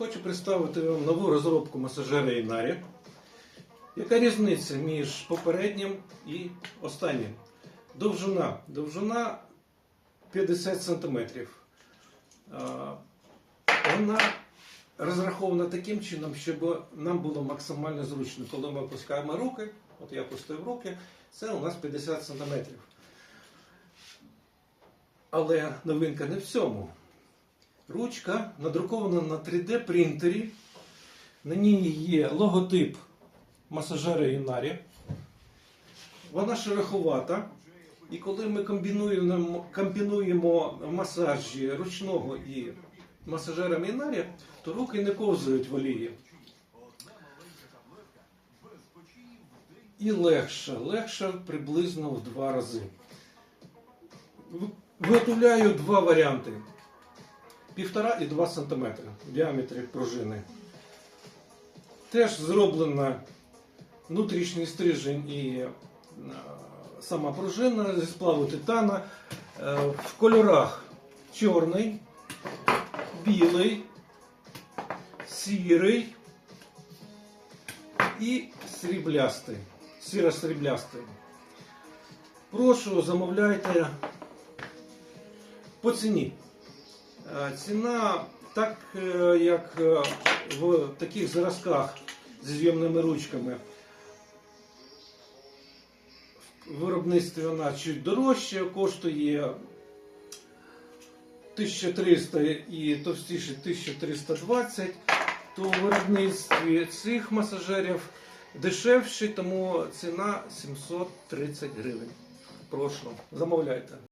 Хочу представити вам нову розробку масажера Інарі. Яка різниця між попереднім і останнім? Довжина. Довжина 50 см. Вона розрахована таким чином, щоб нам було максимально зручно. Коли ми опускаємо руки, от я опустив руки, це у нас 50 см. Але новинка не в цьому. Ручка надрукована на 3D принтері. На ній є логотип масажера Інарі. Вона шероховата. І коли ми комбінуємо, комбінуємо масажі ручного і масажера Інарі, то руки не ковзають в олії. І легше, легше приблизно в два рази. Виготовляю два варіанти. Півтора і 2 см в діаметрі пружини. Теж зроблена внутрішній стрижень і е, сама пружина зі сплаву титана е, в кольорах чорний, білий, сірий і сріблястий. Сіро-сріблястий. Прошу, замовляйте по ціні. Е, Ціна, так е, як е, в таких зразках зі зйомними ручками, в виробництві вона чуть дорожче, коштує 1300 і товстіше 1320, то в виробництві цих масажерів дешевші, тому ціна 730 гривень. Прошу, замовляйте.